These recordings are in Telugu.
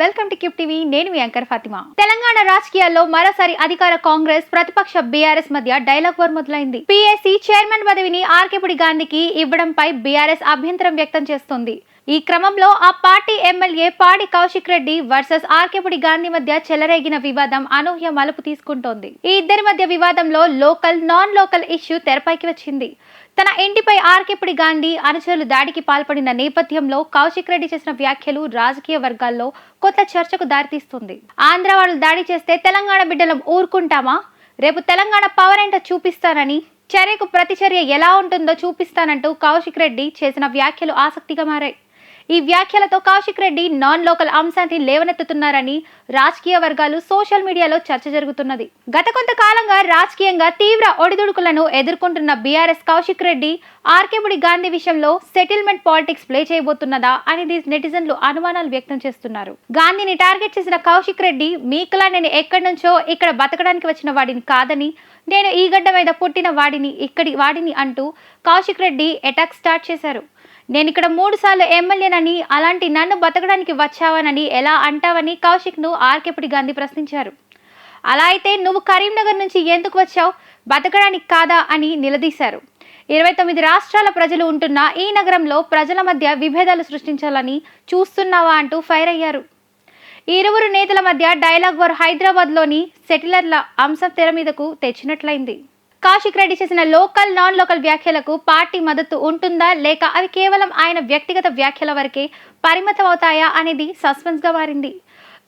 Welcome to cube TV. నేను మీ యాంకర్ ఫాతిమా. తెలంగాణ రాజకీయాల్లో మరోసారి అధికార కాంగ్రెస్ ప్రతిపక్ష బీఆర్ఎస్ మధ్య డైలాగ్ వార్ మొదలైంది. పిఎస్సి చైర్మన్ పదవిని ఆర్కేపుడి గాంధీకి ఇవ్వడంపై బీఆర్ఎస్ అభ్యంతరం వ్యక్తం చేస్తోంది. ఈ క్రమంలో ఆ party MLA Padi Kaushik Reddy versus Arekapudi Gandhi మధ్య చెలరేగిన వివాదం అనూహ్య మలుపు తీసుకుంటోంది. ఈ ఇద్దరి మధ్య వివాదంలో లోకల్ నాన్ లోకల్ ఇష్యూ తెరపైకి వచ్చింది. తన ఇంటిపై ఆర్కేపుడి గాంధీ అనుచరులు దాడికి పాల్పడిన నేపథ్యంలో కౌశిక్ రెడ్డి చేసిన వ్యాఖ్యలు రాజకీయ వర్గాల్లో కొత్త చర్చకు దారితీస్తుంది. ఆంధ్ర వాళ్ళు దాడి చేస్తే తెలంగాణ బిడ్డలం ఊరుకుంటామా? రేపు తెలంగాణ పవర్ ఏంటో చూపిస్తానని చర్యకు ప్రతిచర్య ఎలా ఉంటుందో చూపిస్తానంటూ కౌశిక్ రెడ్డి చేసిన వ్యాఖ్యలు ఆసక్తిగా మారాయి. ఈ వ్యాఖ్యలతో కౌశిక్ రెడ్డి నాన్ లోకల్ అంశాన్ని లేవనెత్తుతున్నారని రాజకీయ వర్గాలు సోషల్ మీడియాలో చర్చ జరుగుతున్నది. గత కొంతకాలంగా రాజకీయంగా తీవ్ర ఒడిదుడుకులను ఎదుర్కొంటున్న బీఆర్ఎస్ కౌశిక్ రెడ్డి ఆర్కేపుడి గాంధీ విషయంలో సెటిల్మెంట్ పాలిటిక్స్ ప్లే చేయబోతున్నదా అనేది నెటిజన్లు అనుమానాలు వ్యక్తం చేస్తున్నారు. గాంధీని టార్గెట్ చేసిన కౌశిక్ రెడ్డి మీకులా నేను ఎక్కడి నుంచో ఇక్కడ బతకడానికి వచ్చిన వాడిని కాదని నేను ఈ గడ్డ మీద పుట్టిన వాడిని ఇక్కడి వాడిని అంటూ కౌశిక్ రెడ్డి అటాక్ స్టార్ట్ చేశారు. నేను ఇక్కడ మూడు సార్లు ఎమ్మెల్యేనని అలాంటి నన్ను బతకడానికి వచ్చావనని ఎలా అంటావని కౌశిక్ను ఆర్కెపుడి గాంధీ ప్రశ్నించారు. అలా అయితే నువ్వు కరీంనగర్ నుంచి ఎందుకు వచ్చావు? బతకడానికి కాదా అని నిలదీశారు. ఇరవై తొమ్మిది రాష్ట్రాల ప్రజలు ఉంటున్న ఈ నగరంలో ప్రజల మధ్య విభేదాలు సృష్టించాలని చూస్తున్నావా అంటూ ఫైర్ అయ్యారు. ఇరువురు నేతల మధ్య డైలాగ్ వార్ హైదరాబాద్లోని సెటిలర్ల అంశం తెర మీదకు తెచ్చినట్లయింది. కౌశిక్ రెడ్డి చేసిన లోకల్ నాన్ లోకల్ వ్యాఖ్యలకు పార్టీ మద్దతు ఉంటుందా లేక అవి కేవలం ఆయన వ్యక్తిగత వ్యాఖ్యల వరకే పరిమితం అవుతాయా అనేది సస్పెన్స్గా మారింది.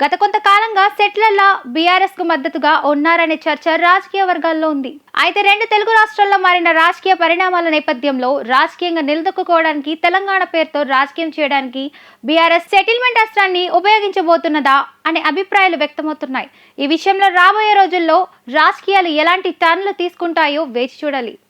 గత కొంతకాలంగా సెటిలర్ల బీఆర్ఎస్కు మద్దతుగా ఉన్నారనే చర్చ రాజకీయ వర్గాల్లో ఉంది. అయితే రెండు తెలుగు రాష్ట్రాల్లో మారిన రాజకీయ పరిణామాల నేపథ్యంలో రాజకీయంగా నిలదొక్కుకోవడానికి తెలంగాణ పేరుతో రాజకీయం చేయడానికి బీఆర్ఎస్ సెటిల్మెంట్ అస్త్రాన్ని ఉపయోగించబోతున్నదా అనే అభిప్రాయాలు వ్యక్తమవుతున్నాయి. ఈ విషయంలో రాబోయే రోజుల్లో రాజకీయాలు ఎలాంటి టర్న్లు తీసుకుంటాయో వేచి చూడాలి.